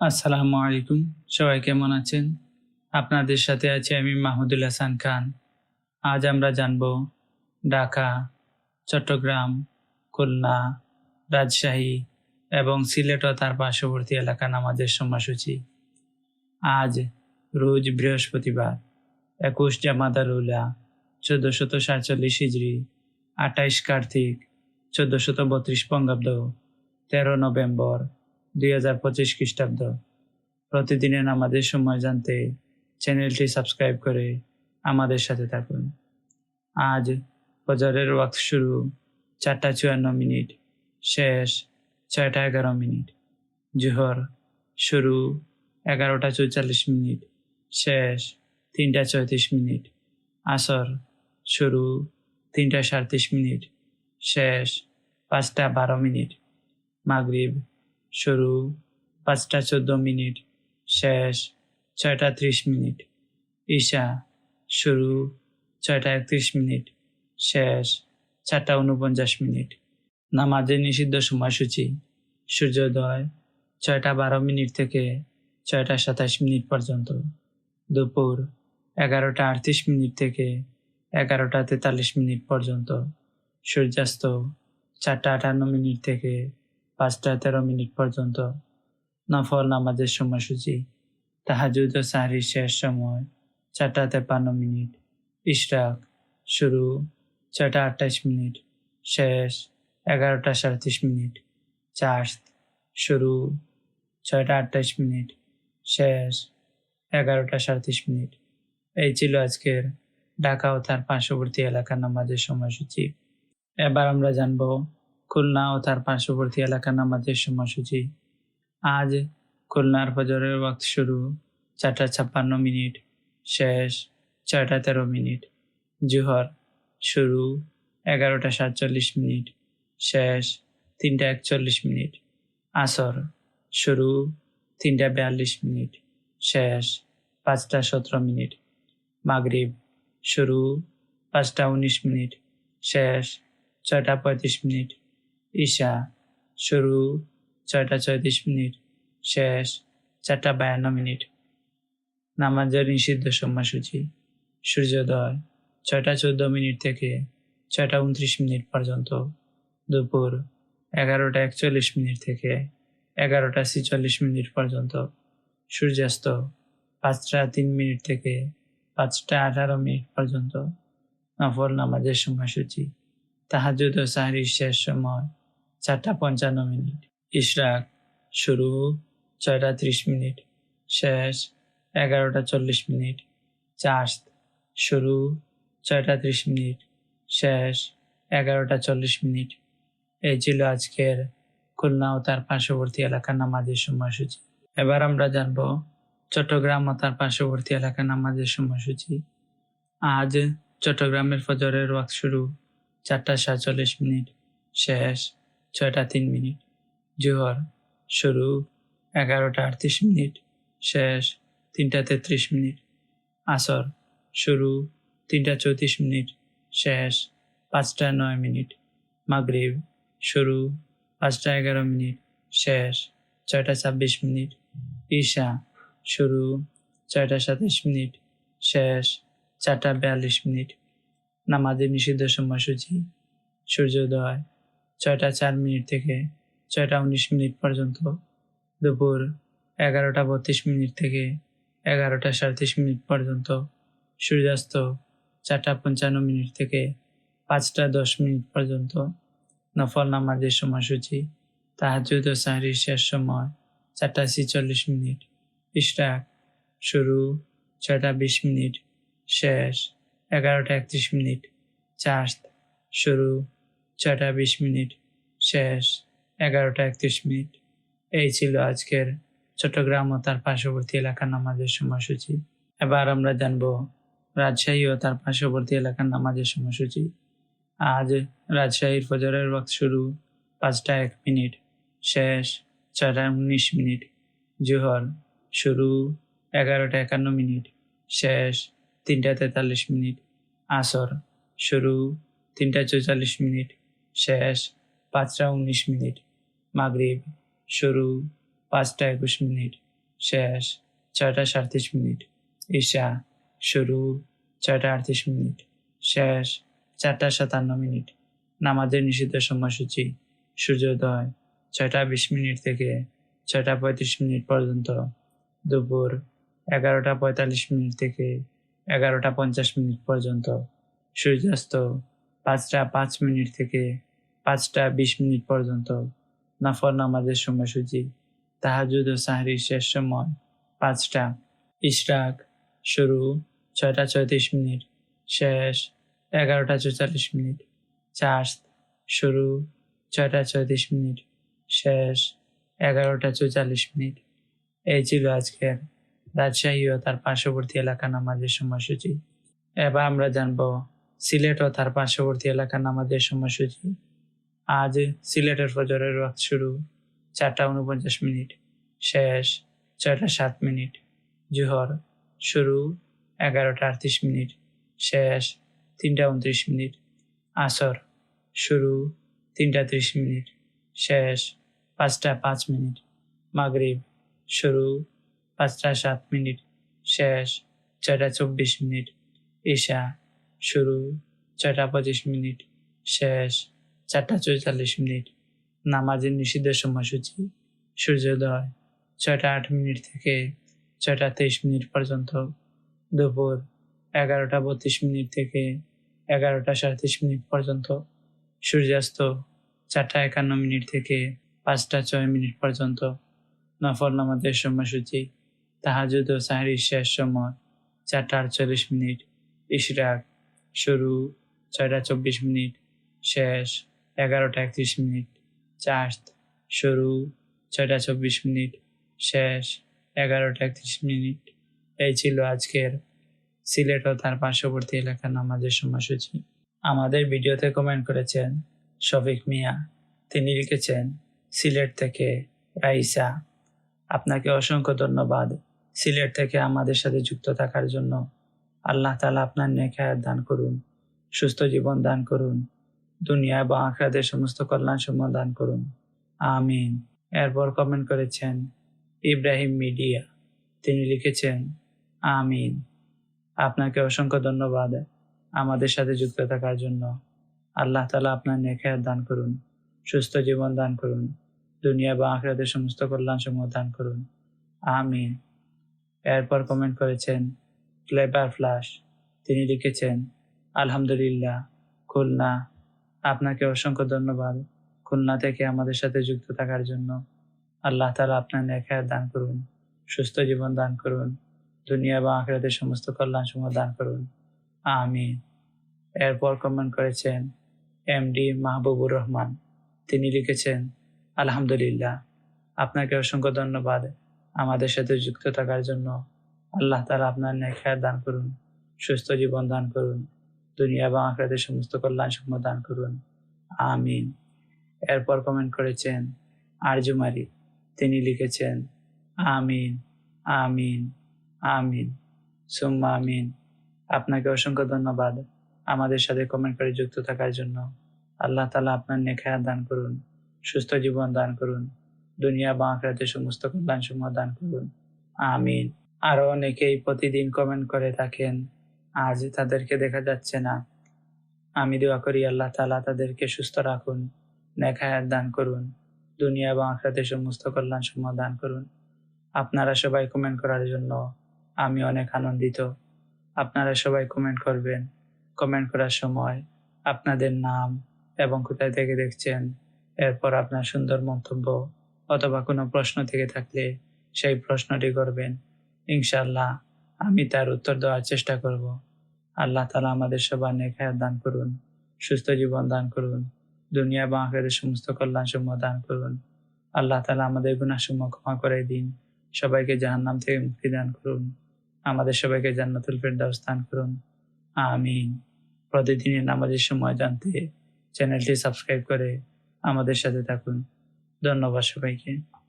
আসসালামু আলাইকুম। সবাই কেমন আছেন? আপনাদের সাথে আছি আমি মাহমুদুল হাসান খান। আজ আমরা জানব ঢাকা, চট্টগ্রাম, খুলনা, রাজশাহী এবং সিলেট ও তার পার্শ্ববর্তী এলাকা নামাজের সময়সূচি। আজ রোজ বৃহস্পতিবার, একুশ জামাদারুল্লাহ চোদ্দশত সাতচল্লিশ হিজড়ি আঠাইশ কার্তিক, চোদ্দশত বত্রিশ বঙ্গাব্দ, তেরো নভেম্বর দুই হাজার পঁচিশ খ্রিস্টাব্দ। প্রতিদিনের আমাদের সময় জানতে চ্যানেলটি সাবস্ক্রাইব করে আমাদের সাথে থাকুন। আজ ফজরের ওয়াক্ত শুরু, চারটা চুয়ান্ন মিনিট, শেষ ছয়টা এগারো মিনিট। জোহর শুরু, এগারোটা চৌচল্লিশ মিনিট, শেষ তিনটা চৌত্রিশ মিনিট। আসর শুরু, তিনটা সাঁত্রিশ মিনিট, শেষ পাঁচটা বারো মিনিট। মাগরিব শুরু পাঁচটা চোদ্দ মিনিট, শেষ ছয়টা ত্রিশ মিনিট, ঈশা শুরু ছয়টা একত্রিশ মিনিট, শেষ চারটা উনপঞ্চাশ মিনিট। নামাজের নিষিদ্ধ সময়সূচি, সূর্যোদয় ছয়টা বারো মিনিট থেকে ছয়টা সাতাশ মিনিট পর্যন্ত। দুপুর এগারোটা আটত্রিশ মিনিট থেকে এগারোটা তেতাল্লিশ মিনিট পর্যন্ত। সূর্যাস্ত চারটা আটান্ন মিনিট থেকে পাঁচটা তেরো মিনিট পর্যন্ত নফল নামাজের সময়সূচি, তাহাজুদ ও সাহারির শেষ সময় চারটা তেপান্ন মিনিট, ইশরাক শুরু ছয়টা আটাইশ মিনিট, শেষ এগারোটা সাঁত্রিশ মিনিট চার্জ শুরু, ছয়টা আটাইশ মিনিট, শেষ এগারোটা সাঁত্রিশ মিনিট। এই ছিল আজকের ঢাকা ও তার পার্শ্ববর্তী এলাকার নামাজের সময়সূচি। এবার আমরা জানব খুলনা ও তার পার্শ্ববর্তী এলাকার নামাজের সময়সূচি। আজ খুলনার ফজরের ওয়াক্ত শুরু, চারটা ছাপ্পান্ন মিনিট, শেষ ছয়টা তেরো মিনিট। জুহর শুরু এগারোটা সাতচল্লিশ মিনিট, শেষ তিনটা একচল্লিশ মিনিট। আসর শুরু তিনটা বিয়াল্লিশ মিনিট, শেষ পাঁচটা সতেরো মিনিট। মাগরিব শুরু পাঁচটা উনিশ মিনিট, শেষ ছয়টা পঁয়ত্রিশ মিনিট। ঈশা, শুরু ছয়টা ছয়ত্রিশ মিনিট, শেষ চারটা বায়ান্ন মিনিট। নামাজের নিষিদ্ধ সময়সূচি, সূর্যোদয় ছয়টা চোদ্দ মিনিট থেকে ছয়টা উনত্রিশ মিনিট পর্যন্ত। দুপুর এগারোটা একচল্লিশ মিনিট থেকে এগারোটা ছিচল্লিশ মিনিট পর্যন্ত। সূর্যাস্ত পাঁচটা তিন মিনিট থেকে পাঁচটা আঠারো মিনিট পর্যন্ত। নফল নামাজের সময়সূচি তাহাজুদ ও সাহারির শেষ সময় চারটা পঞ্চান্ন মিনিট। ইশরাক, শুরু, ছয়টা ত্রিশ মিনিট। শেষ, এগারোটা চল্লিশ মিনিট। চার্জ শুরু, ছয়টা ত্রিশ মিনিট। শেষ, এগারোটা চল্লিশ মিনিট। এই ছিল আজকের খুলনা ও তার পার্শ্ববর্তী এলাকার নামাজের সময়সূচি। এবার আমরা জানব চট্টগ্রাম ও তার পার্শ্ববর্তী এলাকার নামাজের সময়সূচি। আজ চট্টগ্রামের ফজরের ওয়াক্ত শুরু, চারটা সাতচল্লিশ মিনিট। শেষ ছয়টা তিন মিনিট। জোহর, শুরু, এগারোটা আটত্রিশ মিনিট, শেষ, তিনটা তেত্রিশ মিনিট। আসর, শুরু, তিনটা চৌত্রিশ মিনিট, শেষ, পাঁচটা নয় মিনিট। মাগরিব, শুরু, পাঁচটা এগারো মিনিট, শেষ, ছয়টা ছাব্বিশ মিনিট। ঈশা, শুরু, ছয়টা সাতাশ মিনিট, শেষ, চারটা বিয়াল্লিশ মিনিট। নামাজের নিষিদ্ধ সময়সূচি, সূর্যোদয় ছয়টা চার মিনিট থেকে ছয়টা উনিশ মিনিট পর্যন্ত। দুপুর এগারোটা বত্রিশ মিনিট থেকে এগারোটা সাঁত্রিশ মিনিট পর্যন্ত। সূর্যাস্ত চারটা পঞ্চান্ন মিনিট থেকে পাঁচটা দশ মিনিট পর্যন্ত। নফল নামাজের সময়সূচি তাহাজুদ ও সাহরির শেষ সময় চারটা ছিচল্লিশ মিনিট। ইশরাক শুরু ছয়টা বিশ মিনিট, শেষ এগারোটা একত্রিশ মিনিট চার্জ শুরু ছয়টা বিশ মিনিট, শেষ এগারোটা একত্রিশ মিনিট। এই ছিল আজকের চট্টগ্রাম ও তার পার্শ্ববর্তী এলাকার নামাজের সময়সূচি। এবার আমরা জানব রাজশাহী ও তার পার্শ্ববর্তী এলাকার নামাজের সময়সূচি। আজ রাজশাহীর ফজরের ওয়াক্ত শুরু পাঁচটা এক মিনিট, শেষ ছয়টা উনিশ মিনিট। জোহর শুরু এগারোটা একান্ন মিনিট, শেষ তিনটা তেতাল্লিশ মিনিট। আসর শুরু তিনটা চৌচল্লিশ মিনিট শেষ পাঁচটা উনিশ মিনিট। মাগরিব শুরু পাঁচটা একুশ মিনিট। শেষ ছয়টা সাঁত্রিশ মিনিট। ঈশা শুরু ছয়টা আটত্রিশ মিনিট। শেষ চারটা সাতান্ন মিনিট। নামাজের নিষিদ্ধ সময়সূচি। সূর্যোদয় ছয়টা বিশ মিনিট থেকে ছয়টা পঁয়ত্রিশ মিনিট পর্যন্ত। দুপুর এগারোটা পঁয়তাল্লিশ মিনিট থেকে এগারোটা পঞ্চাশ মিনিট পর্যন্ত। সূর্যাস্ত পাঁচটা পাঁচ মিনিট থেকে পাঁচটা বিশ মিনিট পর্যন্ত নফল নামাজের সময়সূচি, তাহাজুদ ও সাহরির শেষ সময় পাঁচটা। ইশরাক, শুরু ছয়টা চৌত্রিশ মিনিট, শেষ এগারোটা চৌচল্লিশ মিনিট চার্জ শুরু ছয়টা চৌত্রিশ মিনিট, শেষ এগারোটা চৌচল্লিশ মিনিট। এই ছিল আজকের রাজশাহী ও তার পার্শ্ববর্তী এলাকা নামাজের সময়সূচি। এবার আমরা জানব সিলেট ও তার পার্শ্ববর্তী এলাকার নামাজের সময়সূচি। আজ সিলেটের ফজরের ওয়াক্ত শুরু, চারটা উনপঞ্চাশ মিনিট, শেষ ছয়টা সাত মিনিট, জোহর শুরু এগারোটা আটত্রিশ মিনিট, শেষ তিনটা উনত্রিশ মিনিট, আসর শুরু তিনটা ত্রিশ মিনিট, শেষ পাঁচটা পাঁচ মিনিট, মাগরিব শুরু পাঁচটা সাত মিনিট, শেষ ছয়টা চব্বিশ মিনিট, ঈশা শুরু, ছয়টা পঁচিশ মিনিট, শেষ, চারটা চৌচল্লিশ মিনিট, নামাজের নিষিদ্ধ সময়সূচি, সূর্যোদয়, ছয়টা আট মিনিট থেকে ছয়টা তেইশ মিনিট পর্যন্ত, দুপুর এগারোটা বত্রিশ মিনিট থেকে এগারোটা সাঁত্রিশ মিনিট পর্যন্ত, সূর্যাস্ত চারটা একান্ন মিনিট থেকে পাঁচটা ছয় মিনিট পর্যন্ত, নফল নামাজের সময়সূচি, তাহাজুদ ও সাহারির শেষ সময়, চারটা আটচল্লিশ মিনিট, ইশরাক শুরু, ছয়টা চব্বিশ মিনিট, শেষ, এগারোটা একত্রিশ মিনিট চার্জ শুরু, ছয়টা চব্বিশ মিনিট, শেষ, এগারোটা একত্রিশ মিনিট। এই ছিল আজকের সিলেট ও তার পার্শ্ববর্তী এলাকার নামাজের সময়সূচি। আমাদের ভিডিওতে কমেন্ট করেছেন শফিক মিয়া। তিনি লিখেছেন, সিলেট থেকে রাইসা। আপনাকে অসংখ্য ধন্যবাদ। সিলেট থেকে আমাদের সাথে যুক্ত থাকার জন্য। আল্লাহ তালা আপনার নেখায়াত দান করুন, সুস্থ জীবন দান করুন, দুনিয়া বা আখরাদের সমস্ত কল্যাণ সমূহ দান করুন। আমিন। এরপর কমেন্ট করেছেন ইব্রাহিম মিডিয়া। তিনি লিখেছেন, আমিন। আপনাকে অসংখ্য ধন্যবাদ আমাদের সাথে যুক্ত থাকার জন্য। আল্লাহ তালা আপনার নেখায়াত দান করুন, সুস্থ জীবন দান করুন, দুনিয়া বা আখরাদের সমস্ত কল্যাণ সমূহ দান করুন। আমিন। এরপর কমেন্ট করেছেন ক্লেবার ফ্লাশ তিনি লিখেছেন, আলহামদুলিল্লাহ, খুলনা, আপনাকে অসংখ্য ধন্যবাদ। খুলনা থেকে আমাদের সাথে যুক্ত থাকার জন্য আল্লাহ তালা আপনার নেখায় দান করুন, সুস্থ জীবন দান করুন, দুনিয়া বা আখরাতের সমস্ত কল্যাণ সমূহ দান করুন। আমি এরপর কমেন্ট করেছেন এম ডি মাহবুবুর রহমান। তিনি লিখেছেন, আলহামদুলিল্লাহ, আপনাকে অসংখ্য ধন্যবাদ আমাদের সাথে যুক্ত থাকার জন্য আল্লাহ তালা আপনার নেখায়াত দান করুন, সুস্থ জীবন দান করুন, দুনিয়া বা আখরাতের সমস্ত কল্যাণ সমূহ দান করুন। আমিন। এরপর কমেন্ট করেছেন আরজুমারি, তিনি লিখেছেন, আমিন আমিন আমিন, সুম্মা আমিন। আপনাকে অসংখ্য ধন্যবাদ আমাদের সাথে কমেন্ট করে যুক্ত থাকার জন্য। আল্লাহ তালা আপনার নেখায়াত দান করুন, সুস্থ জীবন দান করুন, দুনিয়া বা আখরাতে সমস্ত কল্যাণ সমূহ দান করুন। আমিন। আরও অনেকেই প্রতিদিন কমেন্ট করে থাকেন, আজ তাদেরকে দেখা যাচ্ছে না। আমি দোয়া করি আল্লাহ তালা তাদেরকে সুস্থ রাখুন নেখায়াত দান করুন, দুনিয়া এবং আখরাতে সমস্ত কল্যাণ সমূহ দান করুন। আপনারা সবাই কমেন্ট করার জন্য আমি অনেক আনন্দিত। আপনারা সবাই কমেন্ট করবেন। কমেন্ট করার সময় আপনাদের নাম এবং কোথায় থেকে দেখছেন, এরপর আপনার সুন্দর মন্তব্য অথবা কোনো প্রশ্ন থেকে থাকলে সেই প্রশ্নটি করবেন। ইনশাল্লাহ আমি তার উত্তর দেওয়ার চেষ্টা করব। আল্লাহ তালা আমাদের সবার নেখায়াত দান করুন, সুস্থ জীবন দান করুন, দুনিয়া বা আখেরের সমস্ত কল্যাণ সমূহ দান করুন। আল্লাহ তালা আমাদের গুণাসমূহ ক্ষমা করে দিন, সবাইকে জাহান্নাম থেকে মুক্তি দান করুন, আমাদের সবাইকে জান্নাতুল ফেরদাউস দান করুন। আমিন। প্রতিদিনের নামাজের সময় জানতে চ্যানেলটি সাবস্ক্রাইব করে আমাদের সাথে থাকুন। ধন্যবাদ সবাইকে।